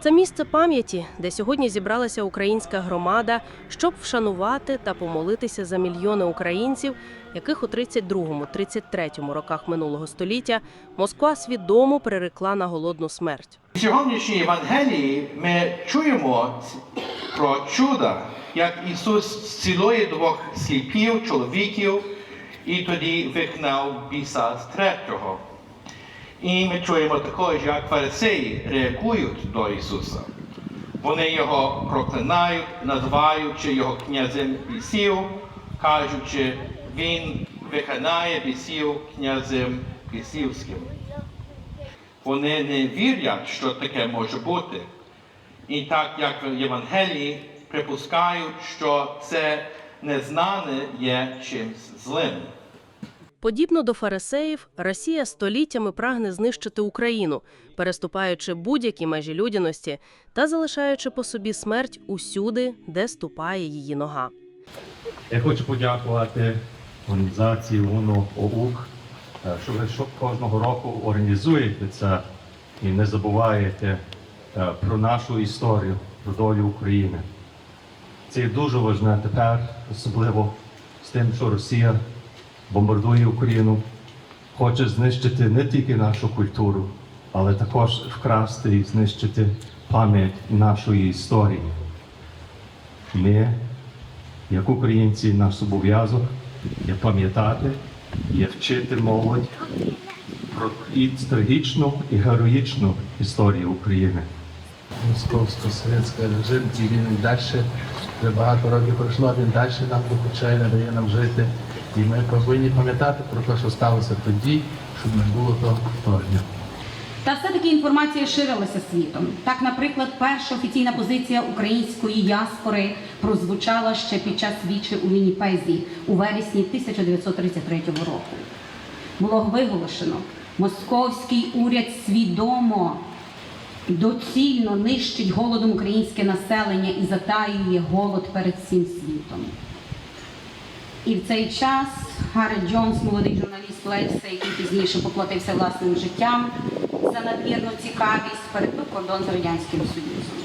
Це місце пам'яті, де сьогодні зібралася українська громада, щоб вшанувати та помолитися за мільйони українців, яких у 32-33 роках минулого століття Москва свідомо прирекла на голодну смерть. В сьогоднішній Євангелії ми чуємо про чуда, як Ісус зцілує двох сліпів, чоловіків, і тоді вигнав біса з третього. І ми чуємо також, як фарисеї реагують до Ісуса. Вони його проклинають, називаючи його князем бісів, кажучи, він вигнає бісів князем бісівським. Вони не вірять, що таке може бути. І так як в Євангелії припускають, що це незнане є чимсь злим. Подібно до фарисеїв, Росія століттями прагне знищити Україну, переступаючи будь-які межі людяності та залишаючи по собі смерть усюди, де ступає її нога. Я хочу подякувати організації УНО ОУК, е, що ви кожного року організуєте це і не забуваєте е, про нашу історію, про долю України. Це дуже важливо тепер, особливо з тим, що Росія бомбардує Україну, хоче знищити не тільки нашу культуру, але також вкрасти і знищити пам'ять нашої історії. Ми як українці, наш обов'язок є пам'ятати, є вчити молодь про і трагічну і героїчну історію України. Московсько-совєтський режим, і він і далі, вже багато років пройшло, він далі нам докучає, не дає нам жити. І ми повинні пам'ятати про те, що сталося тоді, щоб не було того повторення. Та все-таки інформація ширилася світом. Так, наприклад, перша офіційна позиція української діаспори прозвучала ще під час вічі у Вінніпезі у вересні 1933 року. Було виголошено, московський уряд свідомо доцільно нищить голодом українське населення і затаює голод перед всім світом. І в цей час Гаррет Джонс, молодий журналіст Лельса, який пізніше поплатився власним життям за надмірну цікавість, перетнув кордон з Радянським Союзом,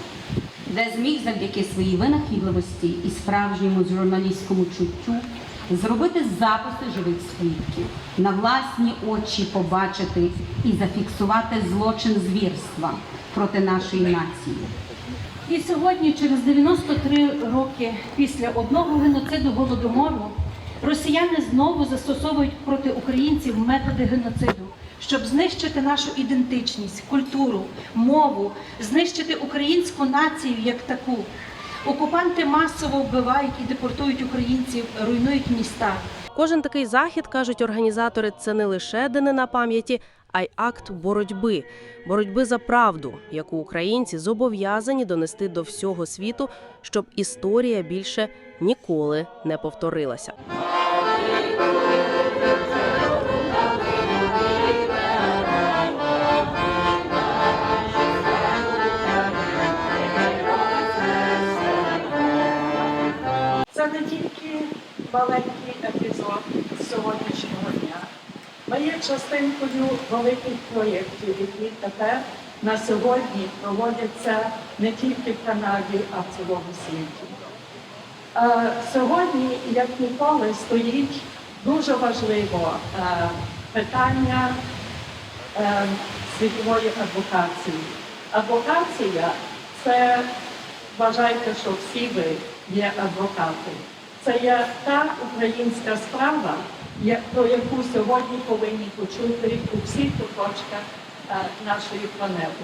де зміг завдяки своїй винахідливості і справжньому журналістському чуттю зробити записи живих свідків, на власні очі побачити і зафіксувати злочин звірства проти нашої нації. І сьогодні, через 93 роки після одного геноциду голодомору, росіяни знову застосовують проти українців методи геноциду, щоб знищити нашу ідентичність, культуру, мову, знищити українську націю як таку. Окупанти масово вбивають і депортують українців, руйнують міста. Кожен такий захід, кажуть організатори, це не лише данина пам'яті, а й акт боротьби, боротьби за правду, яку українці зобов'язані донести до всього світу, щоб історія більше ніколи не повторилася. Не тільки маленький епізод сьогоднішнього дня. Ми є частинкою великих проєктів, які тепер на сьогодні проводяться не тільки в Канаді, а в цілому світі. Е, Сьогодні, як ніколи, стоїть дуже важливо е, питання е, світової адвокації. Адвокація це вважайте, що всі ви є адвокати. Це є та українська справа, про яку сьогодні повинні почути у всіх куточках е, нашої планети.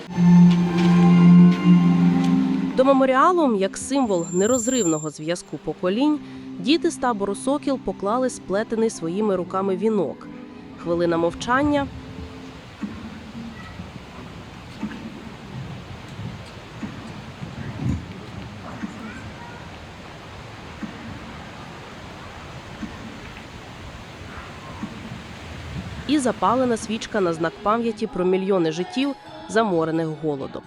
До меморіалу, як символ нерозривного зв'язку поколінь, діти з табору Сокіл поклали сплетений своїми руками вінок. Хвилина мовчання. І запалена свічка на знак пам'яті про мільйони життів, заморених голодом.